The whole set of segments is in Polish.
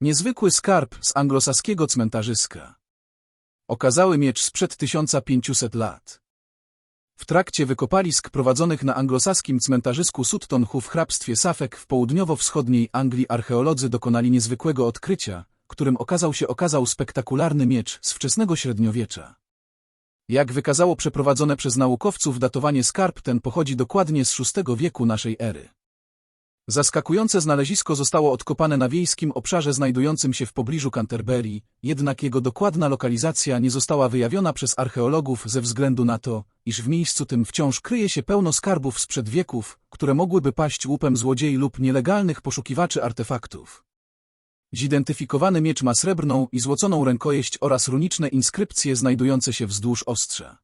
Niezwykły skarb z anglosaskiego cmentarzyska. Okazały miecz sprzed 1500 lat. W trakcie wykopalisk prowadzonych na anglosaskim cmentarzysku Sutton Hoo w hrabstwie Suffolk w południowo-wschodniej Anglii archeolodzy dokonali niezwykłego odkrycia, którym okazał się okazał spektakularny miecz z wczesnego średniowiecza. Jak wykazało przeprowadzone przez naukowców datowanie skarb ten pochodzi dokładnie z VI wieku naszej ery. Zaskakujące znalezisko zostało odkopane na wiejskim obszarze znajdującym się w pobliżu Canterbury, jednak jego dokładna lokalizacja nie została wyjawiona przez archeologów ze względu na to, iż w miejscu tym wciąż kryje się pełno skarbów sprzed wieków, które mogłyby paść łupem złodziei lub nielegalnych poszukiwaczy artefaktów. Zidentyfikowany miecz ma srebrną i złoconą rękojeść oraz runiczne inskrypcje znajdujące się wzdłuż ostrza.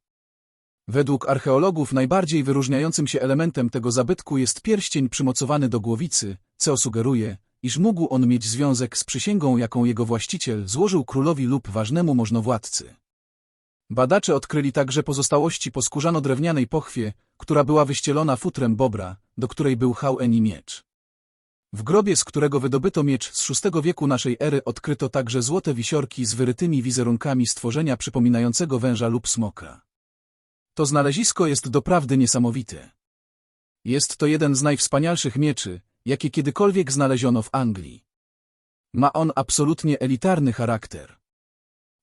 Według archeologów najbardziej wyróżniającym się elementem tego zabytku jest pierścień przymocowany do głowicy, co sugeruje, iż mógł on mieć związek z przysięgą, jaką jego właściciel złożył królowi lub ważnemu możnowładcy. Badacze odkryli także pozostałości po skórzano-drewnianej pochwie, która była wyścielona futrem bobra, do której był hałeni miecz. W grobie, z którego wydobyto miecz z VI wieku naszej ery odkryto także złote wisiorki z wyrytymi wizerunkami stworzenia przypominającego węża lub smoka. To znalezisko jest doprawdy niesamowite. Jest to jeden z najwspanialszych mieczy, jakie kiedykolwiek znaleziono w Anglii. Ma on absolutnie elitarny charakter.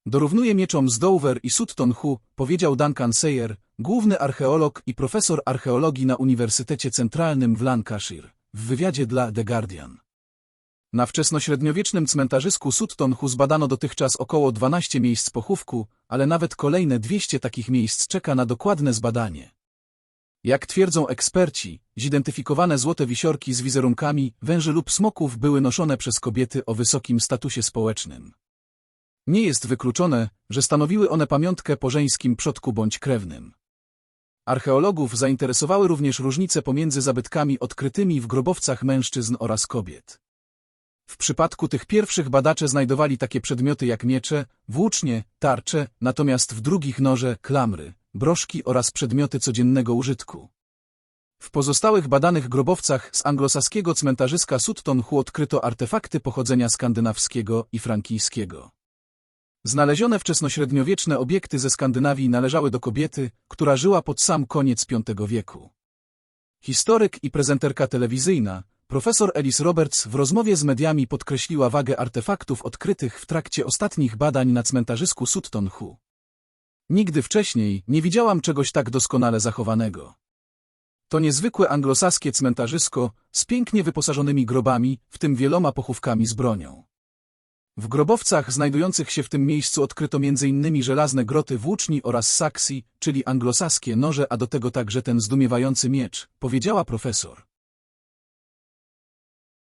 Dorównuje mieczom z Dover i Sutton Hoo, powiedział Duncan Sayer, główny archeolog i profesor archeologii na Uniwersytecie Centralnym w Lancashire, w wywiadzie dla The Guardian. Na wczesnośredniowiecznym cmentarzysku Sutton Hoo zbadano dotychczas około 12 miejsc pochówku, ale nawet kolejne 200 takich miejsc czeka na dokładne zbadanie. Jak twierdzą eksperci, zidentyfikowane złote wisiorki z wizerunkami węży lub smoków były noszone przez kobiety o wysokim statusie społecznym. Nie jest wykluczone, że stanowiły one pamiątkę po żeńskim przodku bądź krewnym. Archeologów zainteresowały również różnice pomiędzy zabytkami odkrytymi w grobowcach mężczyzn oraz kobiet. W przypadku tych pierwszych badacze znajdowali takie przedmioty jak miecze, włócznie, tarcze, natomiast w drugich noże, klamry, broszki oraz przedmioty codziennego użytku. W pozostałych badanych grobowcach z anglosaskiego cmentarzyska Sutton Hoo odkryto artefakty pochodzenia skandynawskiego i frankijskiego. Znalezione wczesnośredniowieczne obiekty ze Skandynawii należały do kobiety, która żyła pod sam koniec V wieku. Historyk i prezenterka telewizyjna, Profesor Elis Roberts w rozmowie z mediami podkreśliła wagę artefaktów odkrytych w trakcie ostatnich badań na cmentarzysku Sutton Hoo. Nigdy wcześniej nie widziałam czegoś tak doskonale zachowanego. To niezwykłe anglosaskie cmentarzysko z pięknie wyposażonymi grobami, w tym wieloma pochówkami z bronią. W grobowcach znajdujących się w tym miejscu odkryto m.in. żelazne groty włóczni oraz saksji, czyli anglosaskie noże, a do tego także ten zdumiewający miecz, powiedziała profesor.